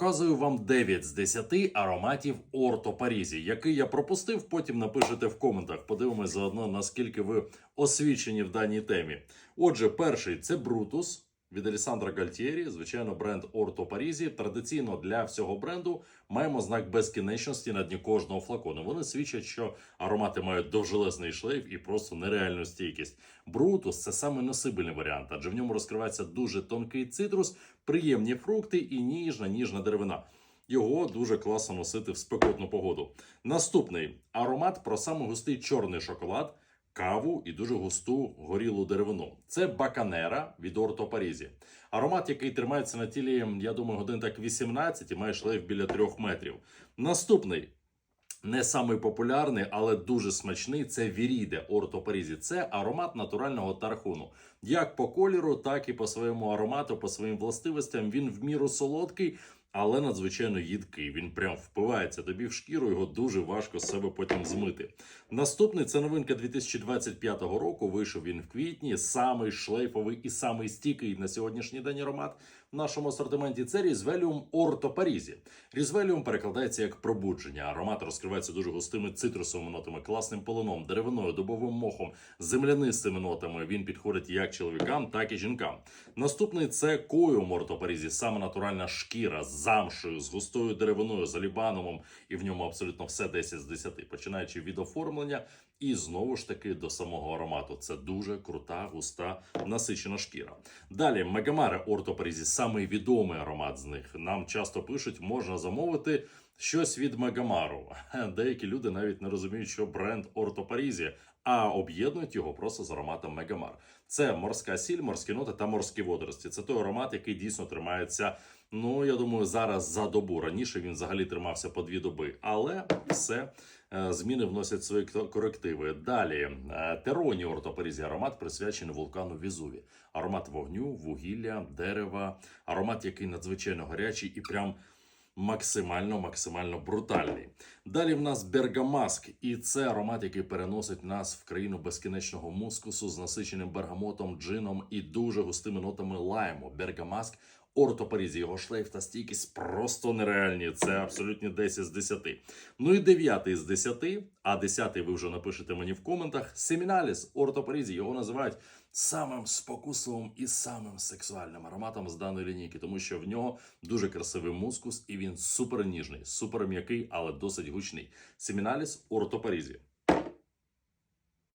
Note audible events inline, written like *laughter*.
Показую вам 9 з 10 ароматів Орто Парізі, який я пропустив. Потім напишете в коментах. Подивимось заодно, наскільки ви освічені в даній темі. Отже, перший це Брутус від Алісандра Гальтєрі, звичайно, бренд Орто Парізі. Традиційно для всього бренду маємо знак безкінечності на дні кожного флакону. Вони свідчать, що аромати мають довжелезний шлейф і просто нереальну стійкість. Брутус це саме носибельний варіант, адже в ньому розкривається дуже тонкий цитрус, приємні фрукти і ніжна ніжна деревина. Його дуже класно носити в спекотну погоду. Наступний аромат про саме густий чорний шоколад, каву і дуже густу горілу деревину. Це баканера від Орто Парізі. Аромат, який тримається на тілі, я думаю, годин так 18 і має шлейф біля 3 метрів. Наступний не самий популярний, але дуже смачний. Це Віріде Орто Парізі. Це аромат натурального тархуну. Як по кольору, так і по своєму аромату, по своїм властивостям. Він в міру солодкий, але надзвичайно їдкий. Він прям впивається тобі в шкіру. Його дуже важко з себе потім змити. Наступний це новинка 2025 року. Вийшов він в квітні. Самий шлейфовий і самий стійкий на сьогоднішній день аромат в нашому асортименті. Це Різвеліум Орто Парізі. Різвеліум перекладається як пробудження. Аромат розкривається дуже густими цитрусовими нотами, класним полоном, деревиною, дубовим мохом, землянистими нотами. Він підходить як чоловікам, так і жінкам. Наступний це Коюм Орто Парізі, саме натуральна шкіра замшею, з густою деревиною, з алібанумом, і в ньому абсолютно все 10 з 10, починаючи від оформлення і знову ж таки до самого аромату. Це дуже крута, густа, насичена шкіра. Далі Мегамаре Орто Парізі, самий відомий аромат з них. Нам часто пишуть, можна замовити. Щось від Мегамару. *laughs* Деякі люди навіть не розуміють, що бренд Орто Парізі, а об'єднують його просто з ароматом Мегамар. Це морська сіль, морські ноти та морські водорості. Це той аромат, який дійсно тримається. Ну я думаю, зараз за добу. Раніше він взагалі тримався по дві доби, але все. е, Зміни вносять свої корективи. Далі е, Тероні ортопорізі аромат присвячений вулкану Візуві. Аромат вогню, вугілля, дерева, аромат, який надзвичайно гарячий і прям максимально максимально брутальний. Далі в нас Бергамаск, і це аромат, який переносить нас в країну безкінечного мускусу з насиченим бергамотом, джином і дуже густими нотами лайму. Бергамаск Орто Парізі, його шлейф та стійкість просто нереальні. Це абсолютні 10 з 10. Ну і 9 з 10, а 10 ви вже напишете мені в коментах. Семіналіс Орто Парізі, його називають самим спокусливим і самим сексуальним ароматом з даної лінійки, тому що в нього дуже красивий мускус і він супер ніжний, супер м'який, але досить гучний. Семіналіс Орто Парізі.